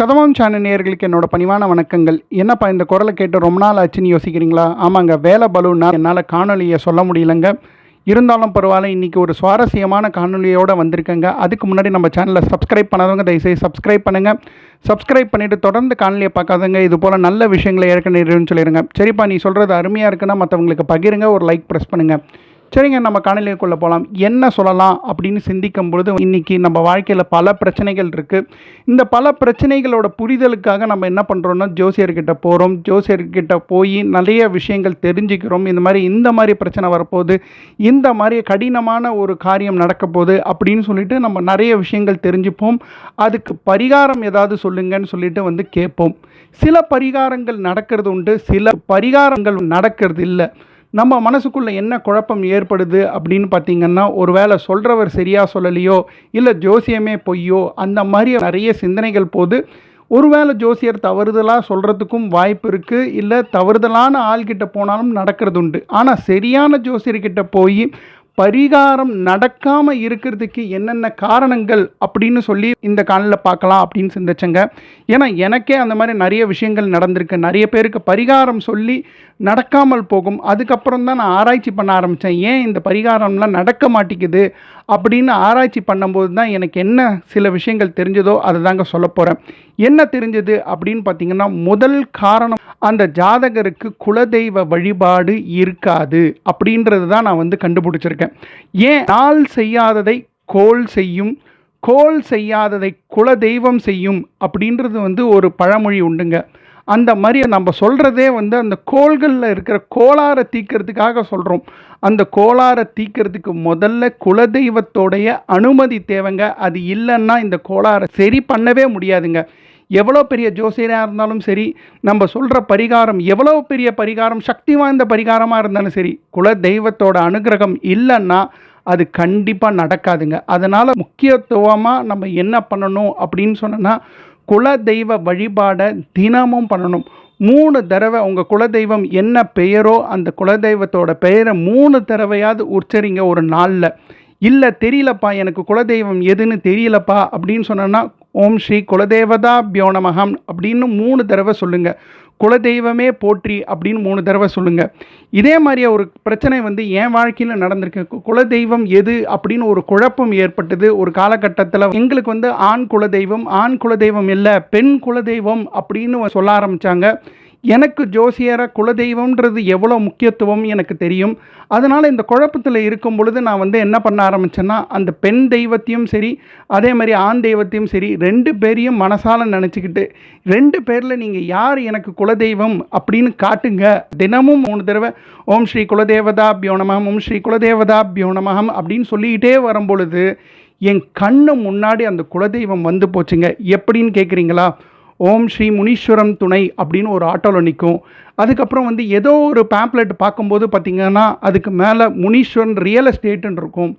கதவாம் channel நேயர்களுக்கு என்னோட பணிவான வணக்கங்கள். என்னப்பா இந்த குரலை கேட்டு ரொம்ப நாள் ஆச்சுன்னு யோசிக்கிறீங்களா? ஆமாங்க வேலை பலூன்னா என்னால் காணொலியை சொல்ல முடியலங்க. இருந்தாலும் பரவாயில்ல இன்றைக்கி ஒரு சுவாரஸ்யமான காணொலியோடு வந்திருக்கேங்க. அதுக்கு முன்னாடி நம்ம சேனலை சப்ஸ்கிரைப் பண்ணாதவங்க தயவுசெய்து சப்ஸ்கிரைப் பண்ணுங்கள் சப்ஸ்கிரைப் பண்ணிவிட்டு தொடர்ந்து காணொலியை பார்க்காதவங்க இது போல் நல்ல விஷயங்களை ஏற்கனவே சொல்லிடுங்க சரிப்பா நீ சொல்கிறது அருமையாக இருக்குன்னா மற்றவங்களுக்கு பகிருங்க ஒரு லைக் ப்ரெஸ் பண்ணுங்கள் சரிங்க நம்ம காணொலிக்குள்ளே போகலாம் என்ன சொல்லலாம் அப்படின்னு சிந்திக்கும் பொழுது இன்றைக்கி நம்ம வாழ்க்கையில் பல பிரச்சனைகள் இருக்குது இந்த பல பிரச்சனைகளோட புரிதலுக்காக நம்ம என்ன பண்ணுறோன்னா ஜோசியர்கிட்ட போகிறோம் ஜோசியர்கிட்ட போய் நிறைய விஷயங்கள் தெரிஞ்சுக்கிறோம். இந்த மாதிரி இந்த மாதிரி பிரச்சனை வரப்போகுது. இந்த மாதிரி கடினமான ஒரு காரியம் நடக்க போகுது அப்படின்னு சொல்லிட்டு நம்ம நிறைய விஷயங்கள் தெரிஞ்சுப்போம். அதுக்கு பரிகாரம் ஏதாவது சொல்லுங்கன்னு சொல்லிட்டு வந்து கேட்போம். சில பரிகாரங்கள் நடக்கிறது உண்டு. சில பரிகாரங்கள் நடக்கிறது இல்லை. நம்ம மனசுக்குள்ளே என்ன குழப்பம் ஏற்படுது அப்படின்னு பார்த்தீங்கன்னா ஒருவேளை சொல்கிறவர் சரியாக சொல்லலையோ இல்லை ஜோசியமே பொய்யோ அந்த மாதிரி நிறைய சிந்தனைகள் போது ஒருவேளை ஜோசியர் தவறுதலாக சொல்கிறதுக்கும் வாய்ப்பு இருக்குது இல்லை தவறுதலான ஆள்கிட்ட போனாலும் நடக்கிறது உண்டு. ஆனால் சரியான ஜோசியர்கிட்ட போய் பரிகாரம் நடக்காமல் இருக்கிறதுக்கு என்னென்ன காரணங்கள் அப்படின்னு சொல்லி இந்த காலில் பார்க்கலாம் அப்படின்னு சிந்திச்சங்க. ஏன்னா எனக்கே அந்த மாதிரி நிறைய விஷயங்கள் நடந்திருக்கு. நிறைய பேருக்கு பரிகாரம் சொல்லி நடக்காமல் போகும். அதுக்கப்புறம் தான் நான் ஆராய்ச்சி பண்ண ஆரம்பித்தேன் ஏன் இந்த பரிகாரம்லாம் நடக்க மாட்டேங்குது? அப்படின்னு ஆராய்ச்சி பண்ணும்போது தான் எனக்கு என்ன சில விஷயங்கள் தெரிஞ்சதோ அதை தாங்க சொல்ல போகிறேன் என்ன தெரிஞ்சது அப்படின்னு பார்த்தீங்கன்னா முதல் காரணம் அந்த ஜாதகருக்கு குலதெய்வ வழிபாடு இருக்காது அப்படின்றது தான் நான் வந்து கண்டுபிடிச்சிருக்கேன். ஏன்? நாள் செய்யாததை கோல் செய்யும். கோல் செய்யாததை குலதெய்வம் செய்யும் அப்படின்றது வந்து ஒரு பழமொழி உண்டுங்க. அந்த மாதிரி நம்ம சொல்கிறதே வந்து அந்த கோள்களில் இருக்கிற கோளாரை தீக்கிறதுக்காக சொல்கிறோம் அந்த கோளாரை தீக்கிறதுக்கு முதல்ல குலதெய்வத்தோடைய அனுமதி தேவைங்க. அது இல்லைன்னா இந்த கோளாரை சரி பண்ணவே முடியாதுங்க. எவ்வளோ பெரிய ஜோசியராக இருந்தாலும் சரி நம்ம சொல்கிற பரிகாரம் எவ்வளோ பெரிய பரிகாரம் சக்தி வாய்ந்த பரிகாரமாக இருந்தாலும் சரி குல தெய்வத்தோட அனுகிரகம் இல்லைன்னா அது கண்டிப்பாக நடக்காதுங்க. அதனால் முக்கியத்துவமாக நம்ம என்ன பண்ணணும் அப்படின்னு சொன்னோன்னா குல தெய்வ வழிபாடை தினமும் பண்ணணும். மூணு தடவை உங்கள் குலதெய்வம் என்ன பெயரோ அந்த குலதெய்வத்தோட பெயரை மூணு தடவையாவது உச்சரிங்க ஒரு நாளில். இல்லை தெரியலப்பா எனக்கு குலதெய்வம் எதுன்னு தெரியலப்பா அப்படின்னு சொன்னோன்னா ஓம் ஸ்ரீ குலதேவதா பியோனமகம் அப்படின்னு மூணு தடவை சொல்லுங்கள் குலதெய்வமே போற்றி அப்படின்னு மூணு தடவை சொல்லுங்கள் இதே மாதிரியே ஒரு பிரச்சனை வந்து என் வாழ்க்கையில் நடந்திருக்கு. குலதெய்வம் எது அப்படின்னு ஒரு குழப்பம் ஏற்பட்டது. ஒரு காலகட்டத்தில் எங்களுக்கு வந்து ஆண் குலதெய்வம் ஆண் குலதெய்வம் இல்லை பெண் குலதெய்வம் அப்படின்னு சொல்ல ஆரம்பித்தாங்க எனக்கு ஜோசியரை குலதெய்வம்ன்றது எவ்வளோ முக்கியத்துவம் எனக்கு தெரியும். அதனால் இந்த குழப்பத்தில் இருக்கும் பொழுது நான் வந்து என்ன பண்ண ஆரம்பித்தேன்னா அந்த பெண் தெய்வத்தையும் சரி அதே மாதிரி ஆண் தெய்வத்தையும் சரி ரெண்டு பேரையும் மனசால நினச்சிக்கிட்டு ரெண்டு பேரில் நீங்கள் யார் எனக்கு குலதெய்வம் அப்படின்னு காட்டுங்க. தினமும் மூணு தடவை ஓம் ஸ்ரீ குலதேவதா பியோனமகம் ஓம் ஸ்ரீ குலதேவதா பியோனமகம் அப்படின்னு சொல்லிக்கிட்டே வரும் பொழுது என் கண்ணு முன்னாடி அந்த குலதெய்வம் வந்து போச்சுங்க. எப்படின்னு கேட்குறீங்களா ஓம் ஸ்ரீ முனீஸ்வரம் துணை அப்படின்னு ஒரு ஆட்டோவில் நிற்கும் அதுக்கப்புறம் வந்து ஏதோ ஒரு பேம்ப்ளெட் பார்க்கும்போது பார்த்திங்கன்னா அதுக்கு மேலே முனீஸ்வரன் ரியல் எஸ்டேட்டுன்னு இருக்கும்.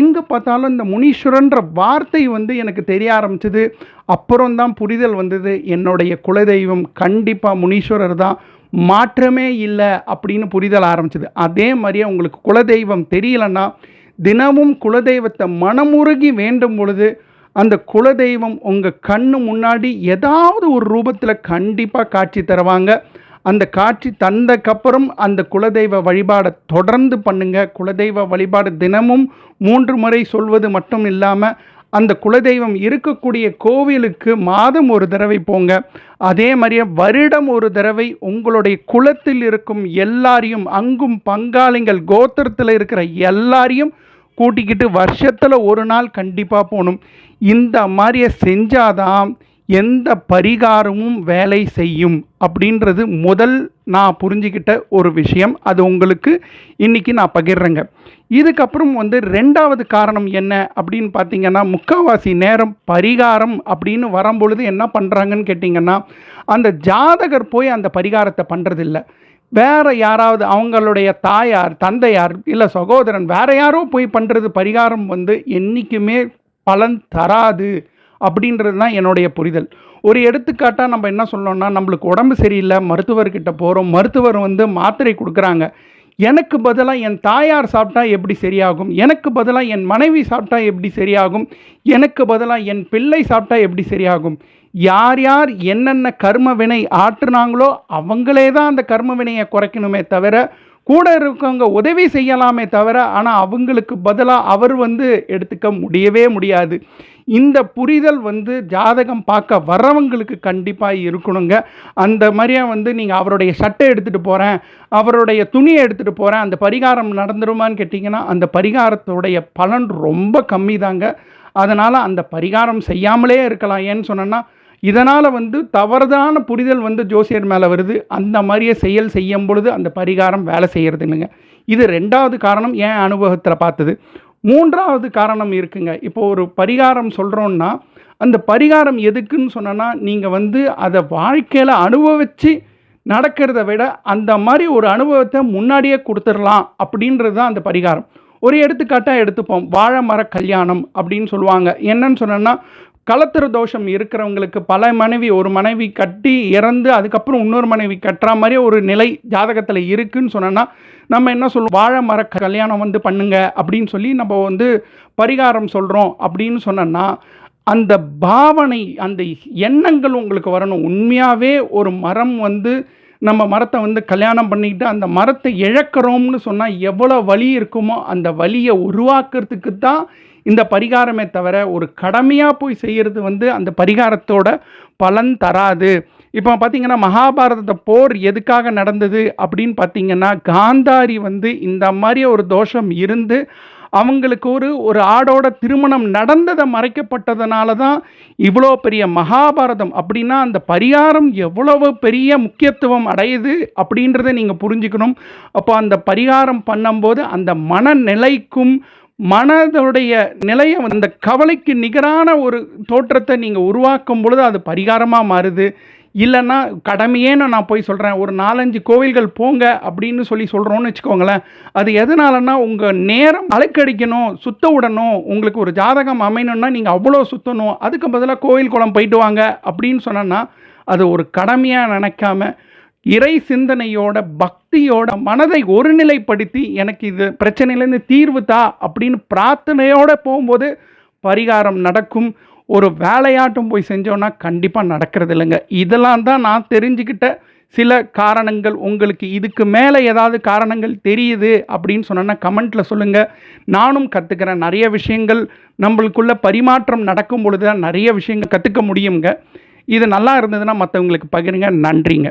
எங்கே பார்த்தாலும் இந்த முனீஸ்வரன்ற வார்த்தை வந்து எனக்கு தெரிய ஆரம்பிச்சது. அப்புறம் தான் புரிதல் வந்தது. என்னுடைய குலதெய்வம் கண்டிப்பாக முனீஸ்வரர் தான். மாற்றமே இல்லை அப்படின்னு புரிதல் ஆரம்பிச்சது. அதே மாதிரியே உங்களுக்கு குலதெய்வம் தெரியலன்னா தினமும் குலதெய்வத்தை மனமுருகி வேண்டும் பொழுது அந்த குலதெய்வம் உங்கள் கண்ணு முன்னாடி ஏதாவது ஒரு ரூபத்தில் கண்டிப்பாக காட்சி தருவாங்க. அந்த காட்சி தந்தக்கப்புறம் அந்த குலதெய்வ வழிபாடை தொடர்ந்து பண்ணுங்க. குலதெய்வ வழிபாடு தினமும் மூன்று முறை சொல்வது மட்டும் இல்லாமல் அந்த குலதெய்வம் இருக்கக்கூடிய கோவிலுக்கு மாதம் ஒரு தடவை போங்க. அதே மாதிரியே வருடம் ஒரு தடவை உங்களுடைய குலத்தில் இருக்கும் எல்லாரையும் அங்கும் பங்காளிகள் கோத்திரத்தில் இருக்கிற எல்லாரையும் கூட்டிக்கிட்டு வருஷத்தில் ஒரு நாள் கண்டிப்பாக போகணும். இந்த மாதிரியை செஞ்சாதான் எந்த பரிகாரமும் வேலை செய்யும் அப்படின்றது முதல் நான் புரிஞ்சுக்கிட்ட ஒரு விஷயம். அது உங்களுக்கு இன்றைக்கி நான் பகிர்றேங்க. இதுக்கப்புறம் வந்து ரெண்டாவது காரணம் என்ன அப்படின்னு பார்த்தீங்கன்னா முக்கால்வாசி நேரம் பரிகாரம் அப்படின்னு வரும்பொழுது என்ன பண்ணுறாங்கன்னு கேட்டிங்கன்னா அந்த ஜாதகர் போய் அந்த பரிகாரத்தை பண்ணுறதில்ல வேறு யாராவது அவங்களுடைய தாயார் தந்தையார் இல்லை சகோதரன் வேறு யாரோ போய் பண்ணுறது பரிகாரம் வந்து என்றைக்குமே பலன் தராது அப்படின்றது தான் என்னுடைய புரிதல். ஒரு எடுத்துக்காட்டாக நம்ம என்ன சொல்லணும்னா நம்மளுக்கு உடம்பு சரியில்லை மருத்துவர்கிட்ட போகிறோம் மருத்துவர் வந்து மாத்திரை கொடுக்குறாங்க. எனக்கு பதிலாக என் தாயார் சாப்பிட்டா எப்படி சரியாகும்? எனக்கு பதிலாக என் மனைவி சாப்பிட்டா எப்படி சரியாகும்? எனக்கு பதிலாக என் பிள்ளை சாப்பிட்டா எப்படி சரியாகும்? யார் யார் என்னென்ன கர்ம வினை ஆற்றுனாங்களோ அவங்களே தான் அந்த கர்ம வினையை குறைக்கணுமே தவிர கூட இருக்கவங்க உதவி செய்யலாமே தவிர ஆனால் அவங்களுக்கு பதிலாக அவர் வந்து எடுத்துக்க முடியவே முடியாது. இந்த புரிதல் வந்து ஜாதகம் பார்க்க வர்றவங்களுக்கு கண்டிப்பாக இருக்கணுங்க. அந்த மாதிரியாக வந்து நீங்கள் அவருடைய சட்டை எடுத்துகிட்டு போகிறேன் அவருடைய துணியை எடுத்துகிட்டு போகிறேன் அந்த பரிகாரம் நடந்துருமான்னு கேட்டிங்கன்னா அந்த பரிகாரத்துடைய பலன் ரொம்ப கம்மி தாங்க அதனால் அந்த பரிகாரம் செய்யாமலே இருக்கலாம். ஏன்னு சொன்னேன்னா இதனால் வந்து தவறுதான புரிதல் வந்து ஜோசியர் மேலே வருது. அந்த மாதிரியே செயல் செய்யும் பொழுது அந்த பரிகாரம் வேலை செய்கிறது இல்லைங்க. இது ரெண்டாவது காரணம் ஏன் அனுபவத்தில் பார்த்தது. மூன்றாவது காரணம் இருக்குங்க. இப்போ ஒரு பரிகாரம் சொல்கிறோன்னா அந்த பரிகாரம் எதுக்குன்னு சொன்னோன்னா நீங்கள் வந்து அதை வாழ்க்கையில் அனுபவித்து நடக்கிறத விட அந்த மாதிரி ஒரு அனுபவத்தை முன்னாடியே கொடுத்துடலாம் அப்படின்றது தான் அந்த பரிகாரம். ஒரு எடுத்துக்காட்டாக எடுத்துப்போம். வாழை மர கல்யாணம் அப்படின்னு சொல்லுவாங்க. என்னன்னு சொன்னோன்னா கலத்திர தோஷம் இருக்கிறவங்களுக்கு பல மனைவி ஒரு மனைவி கட்டி இறந்து அதுக்கப்புறம் இன்னொரு மனைவி கட்டுற மாதிரி ஒரு நிலை ஜாதகத்தில் இருக்குன்னு சொன்னோன்னா நம்ம என்ன சொல்லுவோம்? வாழை மர கல்யாணம் வந்து பண்ணுங்க அப்படின்னு சொல்லி நம்ம வந்து பரிகாரம் சொல்கிறோம் அப்படின்னு சொன்னோன்னா அந்த பாவனை அந்த எண்ணங்கள் உங்களுக்கு வரணும். உண்மையாகவே ஒரு மரம் வந்து நம்ம மரத்தை வந்து கல்யாணம் பண்ணிக்கிட்டு அந்த மரத்தை இழக்கிறோம்னு சொன்னால் எவ்வளோ வலி இருக்குமோ அந்த வலியை உருவாக்குறதுக்கு தான் இந்த பரிகாரமே தவிர ஒரு கடமையாக போய் செய்கிறது வந்து அந்த பரிகாரத்தோட பலன் தராது. இப்போ பார்த்தீங்கன்னா மகாபாரத போர் எதுக்காக நடந்தது அப்படின்னு பார்த்தீங்கன்னா காந்தாரி வந்து இந்த மாதிரி ஒரு தோஷம் இருந்து அவங்களுக்கு ஒரு ஒரு ஆடோட திருமணம் நடந்ததை மறைக்கப்பட்டதுனால தான் இவ்வளோ பெரிய மகாபாரதம். அப்படின்னா அந்த பரிகாரம் எவ்வளவு பெரிய முக்கியத்துவம் அடையுது அப்படின்றத நீங்கள் புரிஞ்சுக்கணும். அப்போ அந்த பரிகாரம் பண்ணும்போது அந்த மனநிலைக்கும் மனதுடைய நிலையை அந்த கவலைக்கு நிகரான ஒரு தோற்றத்தை நீங்கள் உருவாக்கும் பொழுது அது பரிகாரமாக மாறுது. இல்லைன்னா கடமையேன்னு நான் போய் சொல்கிறேன் ஒரு நாலஞ்சு கோவில்கள் போங்க அப்படின்னு சொல்லி சொல்கிறோன்னு வச்சுக்கோங்களேன். அது எதனாலன்னா உங்கள் நேரம் அலைக்கடிக்கணும் சுத்த விடணும் உங்களுக்கு ஒரு ஜாதகம் அமையணும்னா நீங்கள் அவ்வளோ சுற்றணும் அதுக்கு பதிலாக கோவில் குளம் போயிட்டு வாங்க அப்படின்னு சொன்னோன்னா அது ஒரு கடமையாக நினைக்காம இறை சிந்தனையோட பக்தியோட மனதை ஒருநிலைப்படுத்தி எனக்கு இது பிரச்சனையிலேருந்து தீர்வு தா அப்படின்னு பிரார்த்தனையோடு போகும்போது பரிகாரம் நடக்கும். ஒரு வேலையாட்டும் போய் செஞ்சோன்னா கண்டிப்பாக நடக்கிறது இல்லைங்க. இதெல்லாம் தான் நான் தெரிஞ்சுக்கிட்ட சில காரணங்கள். உங்களுக்கு இதுக்கு மேலே ஏதாவது காரணங்கள் தெரியுது அப்படின்னு சொன்னோன்னா கமெண்ட்டில் சொல்லுங்கள் நானும் கற்றுக்கிறேன் நிறைய விஷயங்கள் நம்மளுக்குள்ள பரிமாற்றம் நடக்கும் பொழுது தான் நிறைய விஷயங்கள் கற்றுக்க முடியுங்க இது நல்லா இருந்ததுன்னா மற்றவங்களுக்கு பகிருங்க. நன்றிங்க.